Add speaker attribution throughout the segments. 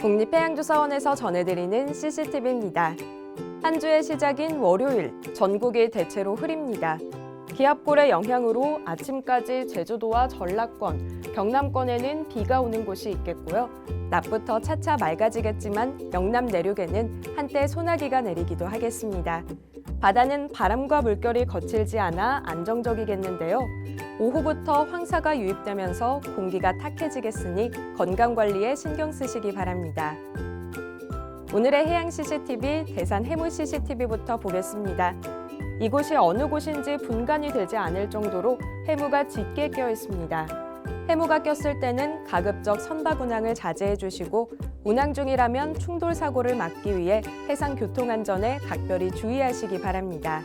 Speaker 1: 국립해양조사원에서 전해드리는 CCTV입니다. 한 주의 시작인 월요일, 전국이 대체로 흐립니다. 기압골의 영향으로 아침까지 제주도와 전라권, 경남권에는 비가 오는 곳이 있겠고요. 낮부터 차차 맑아지겠지만 영남 내륙에는 한때 소나기가 내리기도 하겠습니다. 바다는 바람과 물결이 거칠지 않아 안정적이겠는데요. 오후부터 황사가 유입되면서 공기가 탁해지겠으니 건강 관리에 신경 쓰시기 바랍니다. 오늘의 해양 CCTV 대산 해무 CCTV부터 보겠습니다. 이곳이 어느 곳인지 분간이 되지 않을 정도로 해무가 짙게 껴 있습니다. 해무가 꼈을 때는 가급적 선박 운항을 자제해 주시고 운항 중이라면 충돌 사고를 막기 위해 해상 교통 안전에 각별히 주의하시기 바랍니다.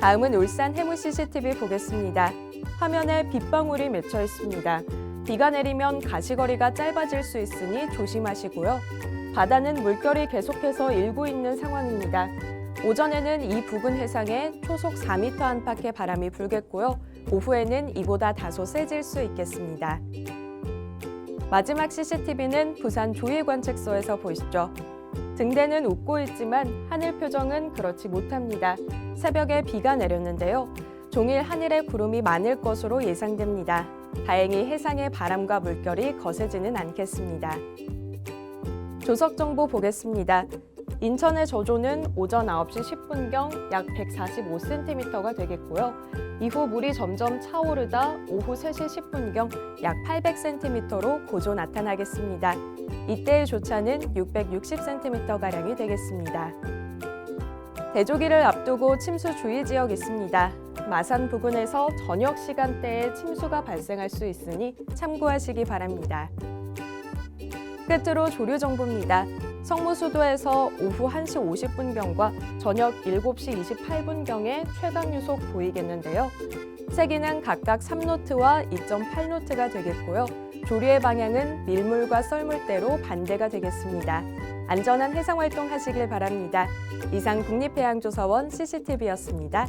Speaker 1: 다음은 울산 해무 CCTV 보겠습니다. 화면에 빗방울이 맺혀 있습니다. 비가 내리면 가시거리가 짧아질 수 있으니 조심하시고요. 바다는 물결이 계속해서 일고 있는 상황입니다. 오전에는 이 부근 해상에 초속 4m 안팎의 바람이 불겠고요. 오후에는 이보다 다소 세질 수 있겠습니다. 마지막 CCTV는 부산 조일관측소에서 보시죠. 등대는 웃고 있지만 하늘 표정은 그렇지 못합니다. 새벽에 비가 내렸는데요. 종일 하늘에 구름이 많을 것으로 예상됩니다. 다행히 해상의 바람과 물결이 거세지는 않겠습니다. 조석 정보 보겠습니다. 인천의 저조는 오전 9시 10분경 약 145cm가 되겠고요. 이후 물이 점점 차오르다 오후 3시 10분경 약 800cm로 고조 나타나겠습니다. 이때의 조차는 660cm가량이 되겠습니다. 대조기를 앞두고 침수 주의 지역 있습니다. 마산 부근에서 저녁 시간대에 침수가 발생할 수 있으니 참고하시기 바랍니다. 끝으로 조류 정보입니다. 성무수도에서 오후 1시 50분경과 저녁 7시 28분경에 최강 유속 보이겠는데요. 세기는 각각 3노트와 2.8노트가 되겠고요. 조류의 방향은 밀물과 썰물대로 반대가 되겠습니다. 안전한 해상 활동 하시길 바랍니다. 이상 국립해양조사원 CCTV였습니다.